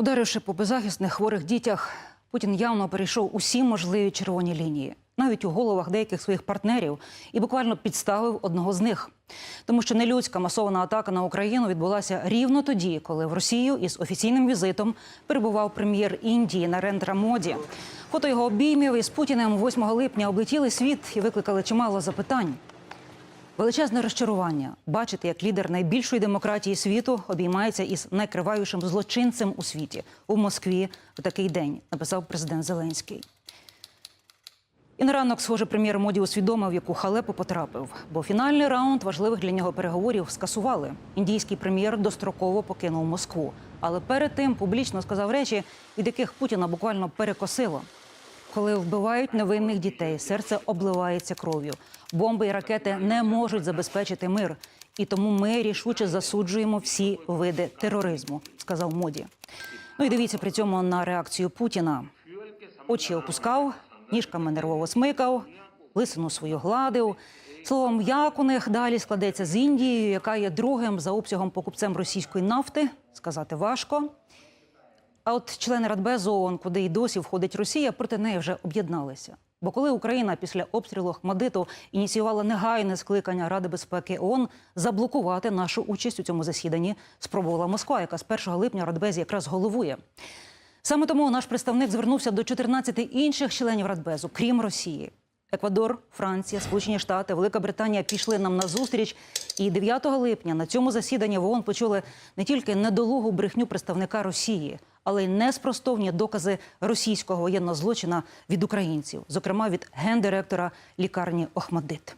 Ударивши по беззахисних хворих дітях, Путін явно перейшов усі можливі червоні лінії, навіть у головах деяких своїх партнерів, і буквально підставив одного з них. Тому що нелюдська масована атака на Україну відбулася рівно тоді, коли в Росію із офіційним візитом перебував прем'єр Індії Нарендра Моді. Фото його обіймів із Путіним 8 липня облетіли світ і викликали чимало запитань. Величезне розчарування бачити, як лідер найбільшої демократії світу обіймається із найкривавішим злочинцем у світі у Москві в такий день, написав президент Зеленський. І на ранок, схоже, прем'єр моді усвідомив, яку халепу потрапив, бо фінальний раунд важливих для нього переговорів скасували. Індійський прем'єр достроково покинув Москву, але перед тим публічно сказав речі, від яких Путіна буквально перекосило. Коли вбивають невинних дітей, серце обливається кров'ю. Бомби і ракети не можуть забезпечити мир. І тому ми рішуче засуджуємо всі види тероризму, сказав моді. Ну і дивіться при цьому на реакцію Путіна. Очі опускав, ніжками нервово смикав, лисину свою гладив. Словом, як у них далі складеться з Індією, яка є другим за обсягом покупцем російської нафти, сказати важко. А от члени Радбезу ООН, куди й досі входить Росія, проти неї вже об'єдналися. Бо коли Україна після обстрілу Хмадиту ініціювала негайне скликання Ради безпеки ООН заблокувати нашу участь у цьому засіданні, спробувала Москва, яка з 1 липня Радбезі якраз головує. Саме тому наш представник звернувся до 14 інших членів Радбезу, крім Росії. Еквадор, Франція, Сполучені Штати, Велика Британія пішли нам на зустріч. І 9 липня на цьому засіданні в ООН почули не тільки недолугу брехню представника Росії, але й неспростовні докази російського воєнного злочина від українців, зокрема від гендиректора лікарні Охмадит.